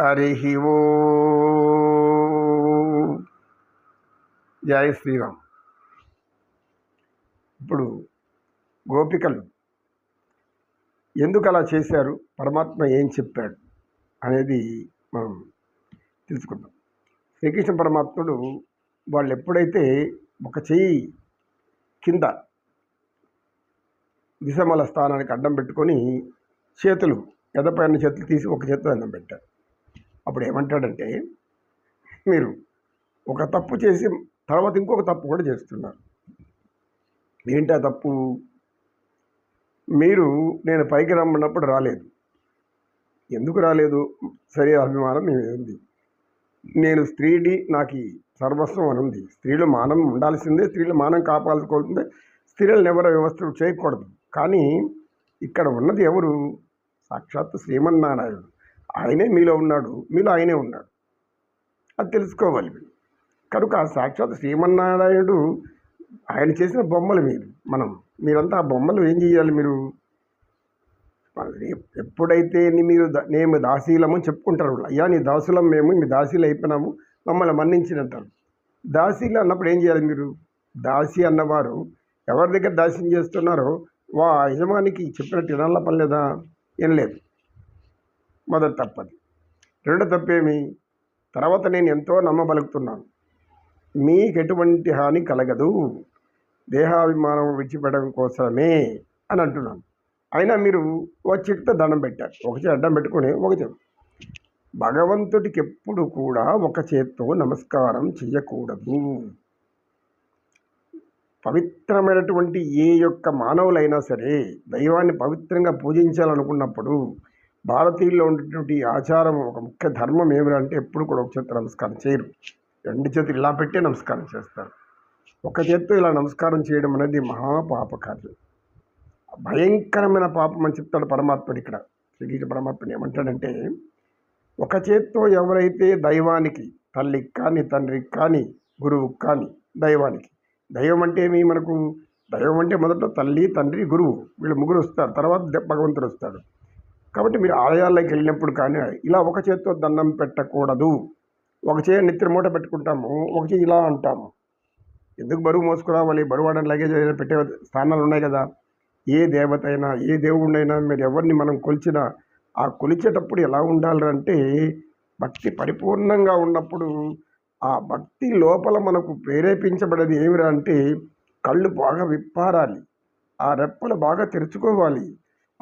హరి ఓ. జయ శ్రీరామ్. ఇప్పుడు గోపికలు ఎందుకు అలా చేశారు? పరమాత్మ ఏం చెప్పాడు? అనేది మనం తెలుసుకుందాం. శ్రీకృష్ణ పరమాత్ముడు వాళ్ళు ఎప్పుడైతే ఒక చెయ్యి కింద దిశమల స్థానానికి అడ్డం పెట్టుకొని చేతులు ఎదపైన చేతులు తీసి ఒక చేతితో అన్నం పెట్టారు. అప్పుడు ఏమంటాడంటే మీరు ఒక తప్పు చేసి తర్వాత ఇంకొక తప్పు కూడా చేస్తున్నారు. ఏంటి ఆ తప్పు? మీరు నేను పైకి రమ్మన్నప్పుడు రాలేదు. ఎందుకు రాలేదు? శరీర అభిమానం ఉంది. నేను స్త్రీడి నాకు సర్వస్వం అని ఉంది. స్త్రీలు మానం ఉండాల్సిందే స్త్రీలు మానం కాపాడుకోవాల్సిందే. స్త్రీలను ఎవరు వ్యవస్థ చేయకూడదు. కానీ ఇక్కడ ఉన్నది ఎవరు? సాక్షాత్తు శ్రీమన్నారాయణుడు. ఆయనే మీలో ఉన్నాడు మీలో ఆయనే ఉన్నాడు. అది తెలుసుకోవాలి మీరు. కనుక సాక్షాత్ శ్రీమన్నారాయణుడు ఆయన చేసిన బొమ్మలు మీరు మనం మీరంతా ఆ బొమ్మలు ఏం చేయాలి మీరు? ఎప్పుడైతే మీరు మేము దాసీలము చెప్పుకుంటారు అయ్యా నీ దాసులం మేము మీ దాసీలు అయిపోయినాము మమ్మల్ని మన్నించినంటారు. దాసీలు అన్నప్పుడు ఏం చేయాలి మీరు? దాసి అన్నవారు ఎవరి దగ్గర దాస్యం చేస్తున్నారో వా యజమానికి చెప్పినట్టు వినాల పని లేదా ఏం లేదు. మొదటి తప్పది. రెండో తప్పేమి? తర్వాత నేను ఎంతో నమ్మబలుగుతున్నాను మీకు ఎటువంటి హాని కలగదు. దేహాభిమానం విడిచిపెట్టడం కోసమే అని అంటున్నాను. అయినా మీరు ఒక చెట్టుతో దండం పెట్టారు. ఒక చేతి అడ్డం పెట్టుకుని ఒక చెట్టు. భగవంతుడికి ఎప్పుడు కూడా ఒక చేత్తో నమస్కారం చేయకూడదు. పవిత్రమైనటువంటి ఏ యొక్క మానవులైనా సరే దైవాన్ని పవిత్రంగా పూజించాలనుకున్నప్పుడు భారతీయుల్లో ఉండేటువంటి ఆచారం ఒక ముఖ్య ధర్మం ఏమిటంటే ఎప్పుడు కూడా ఒక చేతి నమస్కారం చేయరు. రెండు చేతులు ఇలా పెట్టే నమస్కారం చేస్తారు. ఒక చేత్తో ఇలా నమస్కారం చేయడం అనేది మహాపాప కార్యం భయంకరమైన పాపం అని చెప్తాడు పరమాత్ముడు ఇక్కడ. శ్రీకృష్ణ పరమాత్ముడు ఏమంటాడంటే ఒక చేత్తో ఎవరైతే దైవానికి తల్లికి కానీ తండ్రికి కానీ గురువుకి కానీ దైవానికి దైవం అంటే ఏమి మనకు? దైవం అంటే మొదట తల్లి తండ్రి గురువు. వీళ్ళు ముగ్గురు వస్తారు. తర్వాత భగవంతుడు వస్తాడు. కాబట్టి మీరు ఆలయాల్లోకి వెళ్ళినప్పుడు కానీ ఇలా ఒక చేత్తో దండం పెట్టకూడదు. ఒక చేయి నెత్తిన మూట పెట్టుకుంటాము ఒక చేయి ఇలా అంటాము. ఎందుకు బరువు మోసుకురావాలి? బరువు ఆడని లగేజ్ ఏదైనా పెట్టే స్థానాలు ఉన్నాయి కదా. ఏ దేవత అయినా ఏ దేవుడినైనా మీరు ఎవరిని మనం కొలిచినా ఆ కొలిచేటప్పుడు ఎలా ఉండాలంటే భక్తి పరిపూర్ణంగా ఉన్నప్పుడు ఆ భక్తి లోపల మనకు ప్రేరేపించబడేది ఏమిరా అంటే కళ్ళు బాగా విప్పారాలి. ఆ రెప్పలు బాగా తెరుచుకోవాలి.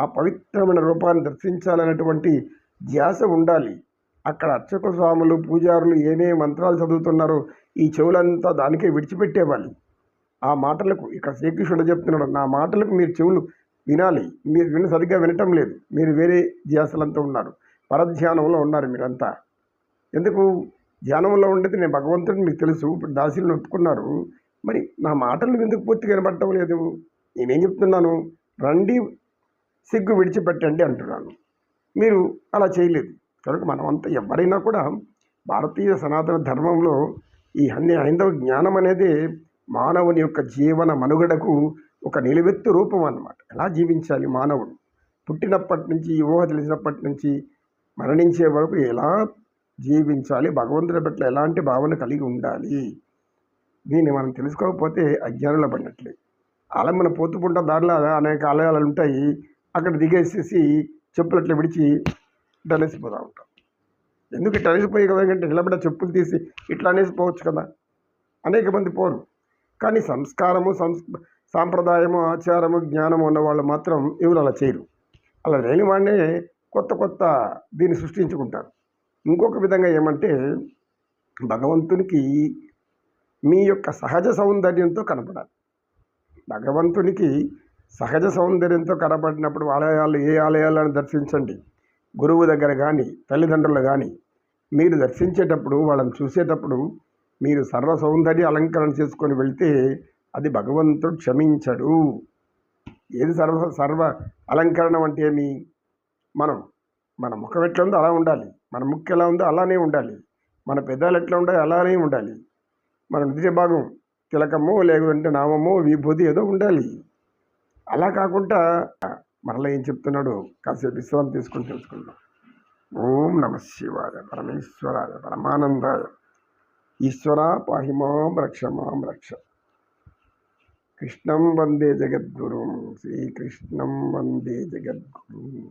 ఆ పవిత్రమైన రూపాన్ని దర్శించాలనేటువంటి ధ్యాస ఉండాలి. అక్కడ అర్చక స్వాములు పూజారులు ఏమేమి మంత్రాలు చదువుతున్నారో ఈ చెవులంతా దానికే విడిచిపెట్టేవాలి. ఆ మాటలకు ఇక్కడ శ్రీకృష్ణుడు చెప్తున్నాడు నా మాటలకు మీరు చెవులు వినాలి. మీరు విన సరిగ్గా వినటం లేదు. మీరు వేరే ధ్యాసలంతా ఉన్నారు. పరధ్యానంలో ఉన్నారు మీరంతా. ఎందుకు? ధ్యానంలో ఉండేది నేను భగవంతుడిని మీకు తెలుసు. ఇప్పుడు దాసీలను ఒప్పుకున్నారు. మరి నా మాటలు ఎందుకు పూర్తిగా వినపడటం లేదు? నేనేం చెప్తున్నాను? రండి సిగ్గు విడిచిపెట్టండి అంటున్నాను. మీరు అలా చేయలేదు. కనుక మనమంతా ఎవరైనా కూడా భారతీయ సనాతన ధర్మంలో ఈ అన్ని హైందవ జ్ఞానం అనేది మానవుని యొక్క జీవన మనుగడకు ఒక నిలువెత్తు రూపం అన్నమాట. ఎలా జీవించాలి మానవుడు? పుట్టినప్పటి నుంచి ఊహ తెలిసినప్పటి నుంచి మరణించే వరకు ఎలా జీవించాలి? భగవంతుని పట్ల ఎలాంటి భావన కలిగి ఉండాలి? దీన్ని మనం తెలుసుకోకపోతే అజ్ఞానంలో పడినట్లే. అలా మనం పోతుపుంట దారిలో అనేక ఆలయాలు ఉంటాయి. అక్కడ దిగేసేసి చెప్పులు అట్లా విడిచి డలేసిపోతూ ఉంటాం. ఎందుకు ఇట్లా కదా అంటే నిలబడ చెప్పులు తీసి ఇట్లా అనేసిపోవచ్చు కదా? అనేక మంది పోరు. కానీ సంస్కారము సంస్ సాంప్రదాయము ఆచారము జ్ఞానము ఉన్న వాళ్ళు మాత్రం ఎవరు అలా చేయరు. అలా లేని వాడినే కొత్త కొత్త దీన్ని సృష్టించుకుంటారు. ఇంకొక విధంగా ఏమంటే భగవంతునికి మీ యొక్క సహజ సౌందర్యంతో కనపడాలి. భగవంతునికి సహజ సౌందర్యంతో కనబడినప్పుడు ఆలయాలు ఏ ఆలయాలను దర్శించండి? గురువు దగ్గర కానీ తల్లిదండ్రులు కానీ మీరు దర్శించేటప్పుడు వాళ్ళని చూసేటప్పుడు మీరు సర్వ సౌందర్య అలంకరణ చేసుకొని వెళ్తే అది భగవంతుడు క్షమించడు. ఏది సర్వ సర్వ అలంకరణ అంటే ఏమి? మనం మన ముఖం ఎట్లా ఉందో అలా ఉండాలి. మన ముక్కు ఎలా ఉందో అలానే ఉండాలి. మన పెదాలు ఎట్లా ఉండాలి అలానే ఉండాలి. మన నిజ భాగం తిలకము లేకుంటే నామము విభూతి ఏదో ఉండాలి. అలా కాకుండా మరలా ఏం చెప్తున్నాడు? కాసేపు విశ్రాంతి తీసుకొని తెలుసుకుందాం. ఓం నమ శివాయ పరమేశ్వరాయ పరమానందాయ ఈశ్వర పాహిమాం రక్ష మాం రక్ష. కృష్ణం వందే జగద్గురుం. శ్రీకృష్ణం వందే జగద్గురు.